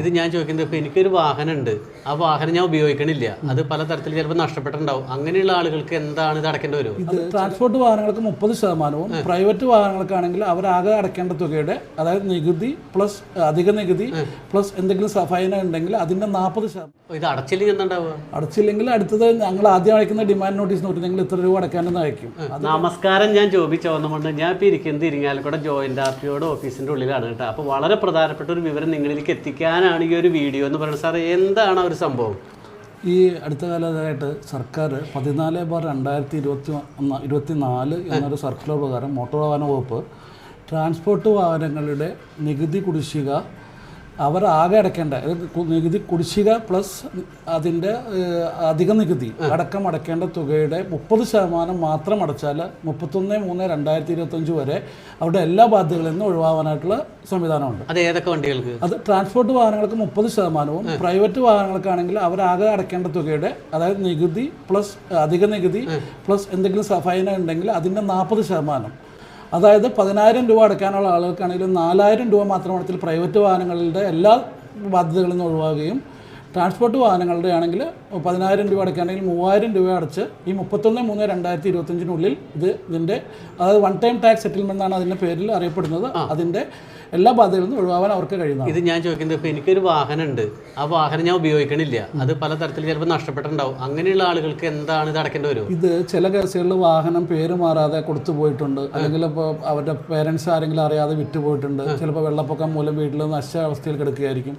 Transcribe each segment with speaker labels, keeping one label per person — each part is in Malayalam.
Speaker 1: ഇത് ഞാൻ ചോദിക്കുന്നത് ഇപ്പൊ എനിക്കൊരു വാഹനം ഉണ്ട് ആ വാഹനം ഞാൻ ഉപയോഗിക്കണില്ല. അത് പല തരത്തിൽ ചിലപ്പോൾ നഷ്ടപ്പെട്ടിട്ടുണ്ടാവും. അങ്ങനെയുള്ള ആളുകൾക്ക് എന്താണ് ഇത് അടക്കേണ്ടി വരും?
Speaker 2: ട്രാൻസ്പോർട്ട് വാഹനങ്ങൾക്ക് മുപ്പത് ശതമാനവും പ്രൈവറ്റ് വാഹനങ്ങൾക്കാണെങ്കിൽ അവരാകെ അടക്കേണ്ട തുകയുടെ അതായത് നികുതി പ്ലസ് അധിക നികുതി പ്ലസ് എന്തെങ്കിലും സഫായന ഫൈൻ ഉണ്ടെങ്കിൽ അതിന്റെ നാൽപ്പത് ശതമാനം
Speaker 1: ഇത് അടച്ചില്ലെങ്കിൽ എന്താണ്ടാവുക?
Speaker 2: അടച്ചില്ലെങ്കിൽ അടുത്തത് ഞങ്ങൾ ആദ്യം അയക്കുന്ന ഡിമാൻഡ് നോട്ടീസ് നോക്കി നിങ്ങൾ ഇത്ര രൂപ അടക്കാനെന്ന് അയക്കും.
Speaker 1: നമസ്കാരം ഞാൻ ജോബി ചോന്നമുണ്ട് ഞാൻ ഇപ്പോൾ ഇരിക്കുന്നത് ഇരിങ്ങാലക്കുട ജോയിന്റ് ആർ ടി ഓഫീസിന്റെ ഉള്ളിലാണ് കേട്ടോ. അപ്പോൾ വളരെ പ്രധാനപ്പെട്ട ഒരു വിവരം നിങ്ങളിലേക്ക് എത്തിക്കാനാണ് ഈ ഒരു വീഡിയോ എന്ന് പറയുന്നത്. സാറേ എന്താണ് ഒരു സംഭവം?
Speaker 2: ഈ അടുത്ത കാലത്തായിട്ട് സർക്കാർ പതിനാല് ബാർ രണ്ടായിരത്തി ഇരുപത്തി ഇരുപത്തി നാല് എന്നൊരു സർക്കുലർ പ്രകാരം മോട്ടോർ വാഹന വകുപ്പ് ട്രാൻസ്പോർട്ട് വാഹനങ്ങളുടെ നികുതി കുടിശ്ശിക അവർ ആകെ അടയ്ക്കേണ്ട. നികുതി കുടിശ്ശിക പ്ലസ് അതിന്റെ അധിക നികുതി അടക്കം അടയ്ക്കേണ്ട തുകയുടെ മുപ്പത് ശതമാനം മാത്രം അടച്ചാൽ മുപ്പത്തൊന്ന് മൂന്ന് രണ്ടായിരത്തി ഇരുപത്തഞ്ച് വരെ അവരുടെ എല്ലാ ബാധ്യതകളിൽ നിന്ന് ഒഴിവാകാനായിട്ടുള്ള സംവിധാനമുണ്ട്.
Speaker 1: അത് ഏതൊക്കെ വണ്ടികൾക്ക്?
Speaker 2: അത് ട്രാൻസ്പോർട്ട് വാഹനങ്ങൾക്ക് മുപ്പത് ശതമാനവും പ്രൈവറ്റ് വാഹനങ്ങൾക്കാണെങ്കിൽ അവരാകെ അടയ്ക്കേണ്ട തുകയുടെ അതായത് നികുതി പ്ലസ് അധിക നികുതി പ്ലസ് എന്തെങ്കിലും ഫൈൻ ഉണ്ടെങ്കിൽ അതിന്റെ നാൽപ്പത് ശതമാനം. അതായത് പതിനായിരം രൂപ അടയ്ക്കാനുള്ള ആളുകൾക്കാണെങ്കിലും നാലായിരം രൂപ മാത്രം അടത്തിൽ പ്രൈവറ്റ് വാഹനങ്ങളുടെ എല്ലാ ബാധ്യതകളിൽ നിന്ന് ഒഴിവാകുകയും ട്രാൻസ്പോർട്ട് വാഹനങ്ങളുടെ ആണെങ്കിൽ പതിനായിരം രൂപ അടയ്ക്കുകയാണെങ്കിൽ മൂവായിരം രൂപ അടച്ച് ഈ മുപ്പത്തൊന്ന് മൂന്ന് രണ്ടായിരത്തി ഇരുപത്തഞ്ചിനുള്ളിൽ ഇത് ഇതിന്റെ അതായത് വൺ ടൈം ടാക്സ് സെറ്റിൽമെന്റ് എന്നാണ് അതിന്റെ പേരിൽ അറിയപ്പെടുന്നത്. അതിന്റെ എല്ലാ ബാധ്യതയിൽ നിന്നും ഒഴിവാകാൻ അവർക്ക് കഴിയുന്നത്
Speaker 1: ഇത് ഞാൻ ചോദിക്കുന്നത് ഇപ്പോൾ എനിക്കൊരു വാഹനമുണ്ട്. ആ വാഹനം ഞാൻ ഉപയോഗിക്കണില്ല. അത് പല തരത്തിൽ ചിലപ്പോൾ നഷ്ടപ്പെട്ടിട്ടുണ്ടാവും. അങ്ങനെയുള്ള ആളുകൾക്ക് എന്താണ് ഇത് അടക്കേണ്ടി വരും?
Speaker 2: ഇത് ചില കേസുകളിൽ വാഹനം പേര് മാറാതെ കൊടുത്തു പോയിട്ടുണ്ട്. അല്ലെങ്കിൽ ഇപ്പോൾ അവരുടെ പേരൻസ് ആരെങ്കിലും അറിയാതെ വിറ്റുപോയിട്ടുണ്ട് ചിലപ്പോൾ വെള്ളപ്പൊക്കം മൂലം വീട്ടിൽ നശിച്ച അവസ്ഥയിൽ കിടക്കുകയായിരിക്കും.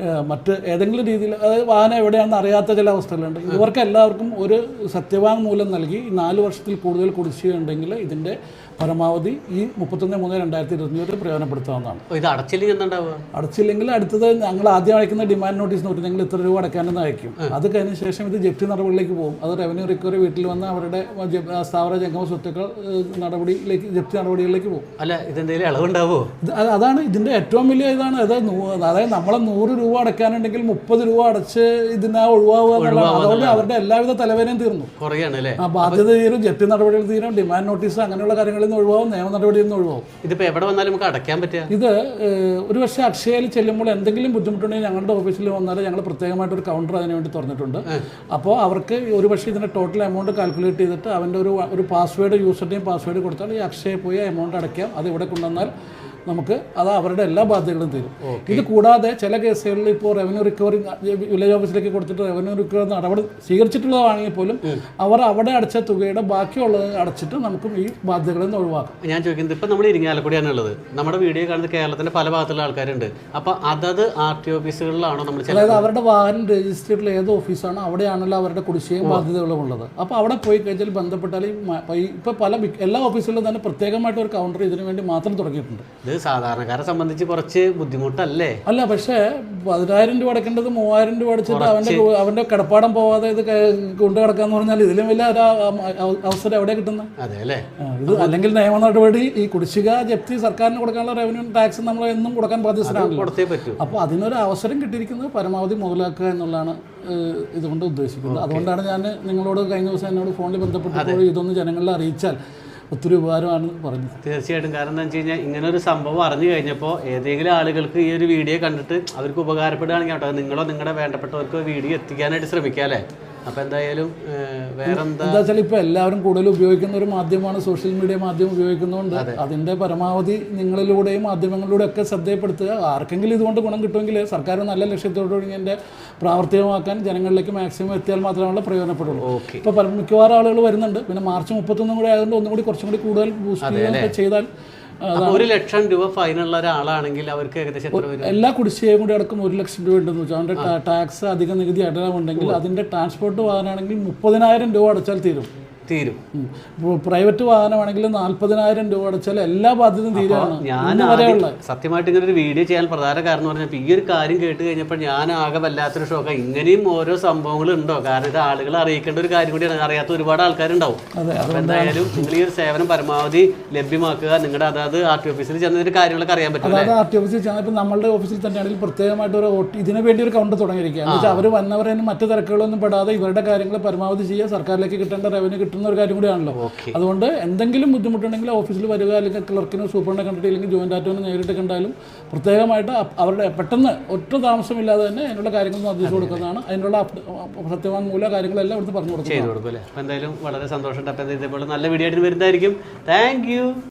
Speaker 2: മറ്റ് ഏതെങ്കിലും രീതിയിൽ അതായത് വാഹനം എവിടെയാണെന്ന് അറിയാത്ത ചില അവസ്ഥകളുണ്ട്. ഇവർക്ക് എല്ലാവർക്കും ഒരു സത്യവാങ്മൂലം നൽകി നാല് വർഷത്തിൽ കൂടുതൽ കുടിശ്ശിക ഉണ്ടെങ്കിൽ ഇതിന്റെ പരമാവധി ഈ മുപ്പത്തൊന്ന് മൂന്ന് രണ്ടായിരത്തി ഇരുപത്തഞ്ച് വരെ പ്രയോജനപ്പെടുത്താവുന്നതാണ്
Speaker 1: ഇത് അടച്ചില്ലെങ്കിൽ
Speaker 2: അടച്ചില്ലെങ്കിൽ അടുത്തത് ഞങ്ങൾ ആദ്യം അയക്കുന്ന ഡിമാൻഡ് നോട്ടീസ് നോക്കി നിങ്ങൾ ഇത്ര രൂപ അടയ്ക്കാനെന്ന് അയക്കും. അത് കഴിഞ്ഞ ശേഷം ഇത് ജപ്തി നടപടിയിലേക്ക് പോകും. അത് റവന്യൂ റിക്കവറി വീട്ടിൽ വന്ന് അവരുടെ സ്ഥാപന ജംഗമ സ്വത്തുക്കൾ നടപടിയിലേക്ക് ജപ്തി നടപടികളിലേക്ക് പോകും.
Speaker 1: അല്ല ഇതെന്തെങ്കിലും ഇളവുണ്ടാവോ?
Speaker 2: അതാണ് ഇതിന്റെ ഏറ്റവും വലിയ ഇതാണ്. അതായത് അതായത് നമ്മളെ നൂറ് രൂപ അടക്കാനുണ്ടെങ്കിൽ മുപ്പത് രൂപ അടച്ച് ഇതിനാ ഒഴിവാകുക എന്നുള്ളതാണ് അതുകൊണ്ട് അവരുടെ എല്ലാവിധ തലവേനയും തീർന്നു. ബാധ്യത തീരും ജപ്തി നടപടികൾ തീരും ഡിമാൻഡ് നോട്ടീസ് അങ്ങനെയുള്ള കാര്യങ്ങളിൽ നിന്ന് ഒഴിവാകും നിയമ നടപടിയിൽ നിന്ന് ഒഴിവാകും
Speaker 1: ഇതിപ്പോൾ എവിടെ വന്നാലും നമുക്ക് അടയ്ക്കാൻ പറ്റുക.
Speaker 2: ഇത് ഒരു പക്ഷേ അക്ഷയയിൽ ചെല്ലുമ്പോൾ എന്തെങ്കിലും ബുദ്ധിമുട്ടുണ്ടെങ്കിൽ ഞങ്ങളുടെ ഓഫീസിൽ വന്നാൽ ഞങ്ങൾ പ്രത്യേകമായിട്ട് ഒരു കൗണ്ടർ അതിന് വേണ്ടി തുറന്നിട്ടുണ്ട്. അപ്പോൾ അവർക്ക് ഒരു പക്ഷേ ഇതിന്റെ ടോട്ടൽ എമൗണ്ട് കാൽക്കുലേറ്റ് ചെയ്തിട്ട് അവന്റെ ഒരു ഒരു പാസ്വേഡ് യൂസറിന്റെയും പാസ്വേഡ് കൊടുത്താൽ ഈ അക്ഷയയിൽ പോയി എമൗണ്ട് അടയ്ക്കാം. അത് ഇവിടെ കൊണ്ടുവന്നാൽ നമുക്ക് അത് അവരുടെ എല്ലാ ബാധ്യതകളും തരും. ഇത് കൂടാതെ ചില കേസുകളിൽ ഇപ്പോൾ റവന്യൂ റിക്കവറി വില്ലേജ് ഓഫീസിലേക്ക് കൊടുത്തിട്ട് റവന്യൂ റിക്കവറി നടപടി സ്വീകരിച്ചിട്ടുള്ളതാണെങ്കിൽ പോലും അവർ അവിടെ അടച്ച തുകയുടെ ബാക്കിയുള്ളത് അടച്ചിട്ട് നമുക്ക് ഈ ബാധ്യതകളിൽ നിന്ന് ഒഴിവാക്കാം.
Speaker 1: ഞാൻ ചോദിക്കുന്നത് ഇപ്പം നമ്മൾ ഇരിങ്ങാലക്കുടിയാണ് ഉള്ളത് നമ്മുടെ വീഡിയോ കാണുന്ന കേരളത്തിന്റെ പല ഭാഗത്തുള്ള ആൾക്കാരുണ്ട്. അപ്പോൾ അതത് ആർ ടി ഓഫീസുകളിലാണോ നമ്മൾ
Speaker 2: അതായത് അവരുടെ വാഹനം രജിസ്റ്ററിൽ ഏത് ഓഫീസാണോ അവിടെയാണല്ലോ അവരുടെ കുടിശ്ശികയും ബാധ്യതകളും ഉള്ളത്. അപ്പോൾ അവിടെ പോയി കഴിഞ്ഞാൽ ബന്ധപ്പെട്ടാൽ ഇപ്പോൾ പല എല്ലാ ഓഫീസുകളിലും തന്നെ പ്രത്യേകമായിട്ട് ഒരു കൗണ്ടർ ഇതിനു വേണ്ടി മാത്രം തുടങ്ങിയിട്ടുണ്ട്.
Speaker 1: സാധാരണക്കാരെ സംബന്ധിച്ച് കുറച്ച് ബുദ്ധിമുട്ടല്ലേ?
Speaker 2: അല്ല പക്ഷേ പതിനായിരം രൂപ അടക്കേണ്ടത് മൂവായിരം രൂപ അടച്ചിട്ട് അവന്റെ അവന്റെ കിടപ്പാടം പോവാതെ ഇത് കൊണ്ടു കിടക്കാന്ന് പറഞ്ഞാൽ ഇതിലും വലിയ ഒരു അവസരം എവിടെ കിട്ടുന്നത്
Speaker 1: അതെ അല്ലേ?
Speaker 2: ഇത് അല്ലെങ്കിൽ നിയമ നടപടി ഈ കുടിശ്ശിക ജപ്തി സർക്കാരിന് കൊടുക്കാനുള്ള റവന്യൂ ടാക്സ് നമ്മൾ എന്നും കൊടുക്കാൻ ബാധ്യസ്ഥരാണല്ലോ.
Speaker 1: കൊടുത്തേ പറ്റൂ.
Speaker 2: അപ്പോൾ അതിനൊരു അവസരം കിട്ടിയിരിക്കുന്നത് പരമാവധി മുതലാക്കുക എന്നുള്ളതാണ് ഇതുകൊണ്ട് ഉദ്ദേശിക്കുന്നത്. അതുകൊണ്ടാണ് ഞാൻ നിങ്ങളോട് കഴിഞ്ഞ ദിവസം എന്നോട് ഫോണിൽ ബന്ധപ്പെട്ടപ്പോൾ ഇതൊന്ന് ജനങ്ങളെ അറിയിച്ചാൽ ഒത്തിരി ഉപകാരമാണ് പറഞ്ഞത്.
Speaker 1: തീർച്ചയായിട്ടും. കാരണം എന്താ വെച്ച് കഴിഞ്ഞാൽ ഇങ്ങനെ ഒരു സംഭവം അറിഞ്ഞു കഴിഞ്ഞപ്പോൾ ഏതെങ്കിലും ആളുകൾക്ക് ഈ ഒരു വീഡിയോ കണ്ടിട്ട് അവർക്ക് ഉപകാരപ്പെടുകയാണെങ്കിൽ കേട്ടോ നിങ്ങളോ നിങ്ങളുടെ വേണ്ടപ്പെട്ടവർക്ക് വീഡിയോ എത്തിക്കാനായിട്ട് ശ്രമിക്കാം അല്ലേ? അപ്പോൾ എന്തായാലും വേറെന്താ
Speaker 2: എന്താ വെച്ചാൽ ഇപ്പോൾ എല്ലാവരും കൂടുതൽ ഉപയോഗിക്കുന്ന ഒരു മാധ്യമമാണ് സോഷ്യൽ മീഡിയ മാധ്യമം ഉപയോഗിക്കുന്നതുകൊണ്ട് അതിന്റെ പരമാവധി നിങ്ങളിലൂടെയും മാധ്യമങ്ങളിലൂടെ ഒക്കെ ശ്രദ്ധയപ്പെടുത്തുക. ആർക്കെങ്കിലും ഇതുകൊണ്ട് ഗുണം കിട്ടുമെങ്കിൽ സർക്കാർ നല്ല ലക്ഷ്യത്തോടുകൂടി ഇതിന്റെ പ്രാവർത്തികമാക്കാൻ ജനങ്ങളിലേക്ക് മാക്സിമം എത്തിയാൽ മാത്രമേ പ്രയോജനപ്പെടുള്ളൂ.
Speaker 1: ഇപ്പൊ
Speaker 2: ഇപ്പോൾ മിക്കവാറും ആളുകൾ വരുന്നുണ്ട്. പിന്നെ മാർച്ച് മുപ്പത്തൊന്നും കൂടി ആയതുകൊണ്ട് ഒന്നും കൂടി കുറച്ചും കൂടി കൂടുതൽ ബൂസ്റ്റ് ചെയ്താൽ
Speaker 1: ഒരു ലക്ഷം രൂപ ഫൈനുള്ള ഒരാളാണെങ്കിൽ അവർക്ക് ഏകദേശം
Speaker 2: എല്ലാ കുടിശ്ശികയും കൂടി അടക്കം ഒരു ലക്ഷം രൂപ ഉണ്ടെന്ന് വെച്ചാൽ അവന്റെ ടാക്സ് അധിക നികുതി ഉണ്ടെങ്കിൽ അതിന്റെ ട്രാൻസ്പോർട്ട് വാഹനമാണെങ്കിൽ മുപ്പതിനായിരം രൂപ അടച്ചാൽ തീരും.
Speaker 1: തീരും.
Speaker 2: ഇപ്പോൾ പ്രൈവറ്റ് വാഹനമാണെങ്കിൽ നാൽപ്പതിനായിരം രൂപ അടച്ചാൽ എല്ലാ ബാധ്യതയും തീരുകയാണ്
Speaker 1: ഞാൻ സത്യമായിട്ട് ഇങ്ങനെ ഒരു വീഡിയോ ചെയ്യാൻ പ്രധാന കാരണം പറഞ്ഞപ്പോൾ ഈ ഒരു കാര്യം കേട്ട് കഴിഞ്ഞപ്പോൾ ഞാൻ ആകെ വല്ലാത്തൊരു ഷോക്കാണ് ഇങ്ങനെയും ഓരോ സംഭവങ്ങളും ഉണ്ടോ? കാരണം ഇത് ആളുകളെ അറിയിക്കേണ്ട ഒരു കാര്യം കൂടിയാണ്. അറിയാത്ത ഒരുപാട് ആൾക്കാരുണ്ടാവും. അപ്പോൾ എന്തായാലും നിങ്ങൾ ഈ ഒരു സേവനം പരമാവധി ലഭ്യമാക്കുക. നിങ്ങളുടെ അതായത് ആർ ടി ഓഫീസിൽ ചെന്നതിന്റെ കാര്യങ്ങളൊക്കെ അറിയാൻ പറ്റും
Speaker 2: അതായത് ആർ ടി ഓഫീസിൽ ചെന്നപ്പോൾ നമ്മളുടെ ഓഫീസിൽ തന്നെയാണെങ്കിൽ പ്രത്യേകമായിട്ട് ഒരു ഇതിനു വേണ്ടി ഒരു കൗണ്ടർ തുടങ്ങിയിരിക്കുകയാണ്. അവർ വന്നവരെ മറ്റു തിരക്കുകളൊന്നും പെടാതെ ഇവരുടെ കാര്യങ്ങൾ പരമാവധി ചെയ്യുക. സർക്കാരിലേക്ക് കിട്ടേണ്ട റവന്യൂ കിട്ടുന്ന നടക്കുന്ന ഒരു കാര്യം കൂടിയാണല്ലോ. അതുകൊണ്ട് എന്തെങ്കിലും ബുദ്ധിമുട്ടുണ്ടെങ്കിൽ ഓഫീസിൽ വരിക അല്ലെങ്കിൽ ക്ലർക്കിനോ സൂപ്രണ്ടിനെ കണ്ടിട്ട് അല്ലെങ്കിൽ ജോയിന്റ് ആറ്റോനെ നേരിട്ട് കണ്ടാലും പ്രത്യേകമായിട്ട് അവരുടെ പെട്ടെന്ന് ഒറ്റ താമസമില്ലാതെ തന്നെ അതിനുള്ള കാര്യങ്ങൾ നിർദ്ദേശിച്ചു കൊടുക്കുന്നതാണ്. അതിനുള്ള സത്യവാങ്മൂല കാര്യങ്ങളെല്ലാം അവിടുത്തെ പറഞ്ഞു
Speaker 1: കൊടുക്കും എന്തായാലും വളരെ സന്തോഷമുണ്ട്. അപ്പോൾ ഇതേപോലെ നല്ല വീഡിയോ ആയിട്ട് വരുന്നതായിരിക്കും. താങ്ക്